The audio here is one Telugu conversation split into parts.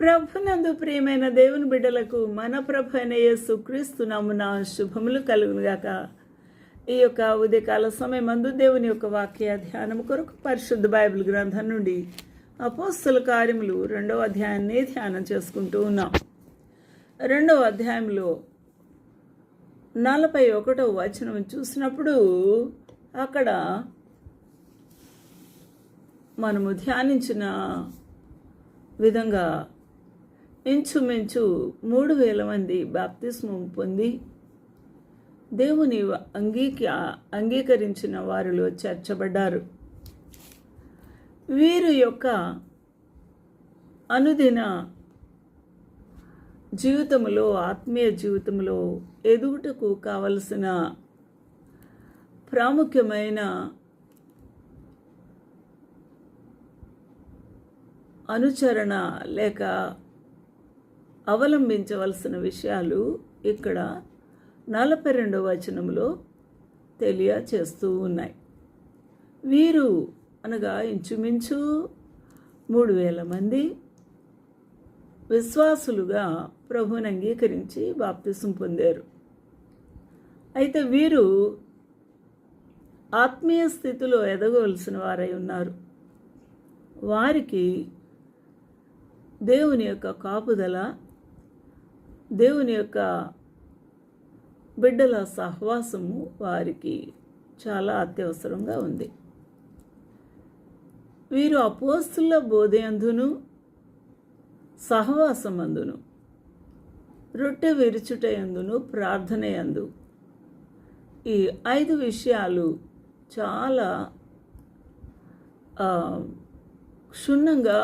ప్రభునందు ప్రియమైన దేవుని బిడ్డలకు మన ప్రభు అయిన యేసుక్రీస్తు శుభములు కలుగునుగాక ఈ యొక్క ఉదయకాల సమయమందు దేవుని యొక్క వాక్య ధ్యానం కొరకు పరిశుద్ధ బైబిల్ గ్రంథం నుండి అపోస్తుల కార్యములు రెండవ అధ్యాయాన్ని ధ్యానం చేసుకుంటూ ఉన్నాం. రెండవ అధ్యాయంలో నలభై ఒకటో వచనం చూసినప్పుడు అక్కడ మనము ధ్యానించిన విధంగా ఇంచుమించు మూడు వేల మంది బాప్తిస్మం పొంది దేవుని అంగీక అంగీకరించిన వారిలో చేర్చబడ్డారు. వీరి యొక్క అనుదిన జీవితంలో ఆత్మీయ జీవితంలో ఎదుగుటకు కావలసిన ప్రాముఖ్యమైన అనుచరణ లేక అవలంబించవలసిన విషయాలు ఇక్కడ నలభై రెండవ వచనంలో తెలియచేస్తూ ఉన్నాయి. వీరు అనగా ఇంచుమించు మూడు వేల మంది విశ్వాసులుగా ప్రభుని అంగీకరించి బాప్తిసం పొందారు. అయితే వీరు ఆత్మీయ స్థితిలో ఎదగవలసిన వారై ఉన్నారు. వారికి దేవుని యొక్క కాపుదల దేవుని యొక్క బిడ్డల సహవాసము వారికి చాలా అత్యవసరంగా ఉంది. వీరు అపోస్తుల బోధయందును సహవాసమందును రొట్టె విరుచుటయందును ప్రార్థనయందు ఈ ఐదు విషయాలు చాలా క్షుణ్ణంగా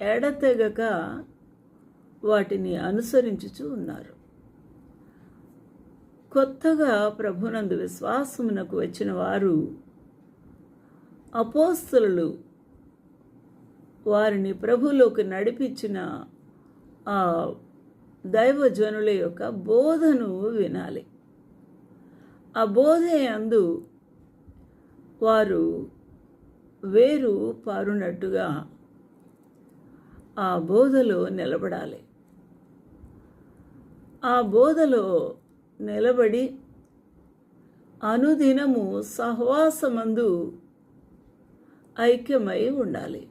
ఎడతెగక వాటిని అనుసరించుచూ ఉన్నారు. కొత్తగా ప్రభునందు విశ్వాసమునకు వచ్చిన వారు అపోస్తులు వారిని ప్రభులోకి నడిపించిన ఆ దైవజనుల యొక్క బోధను వినాలి. ఆ బోధ అందు వారు వేరు పారునట్టుగా ఆ బోధలో నిలబడాలి. ఆ బోధలో నిలబడి అనుదినము సహవాసమందు ఐక్యమై ఉండాలి.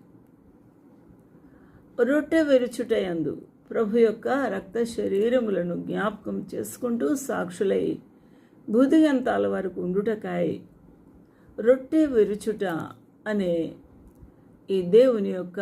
రొట్టె విరుచుటయందు ప్రభు యొక్క రక్త శరీరములను జ్ఞాపకం చేసుకుంటూ సాక్షులై బుధిగంతాల వరకు ఉండుటకాయ రొట్టె విరుచుట అనే ఈ దేవుని యొక్క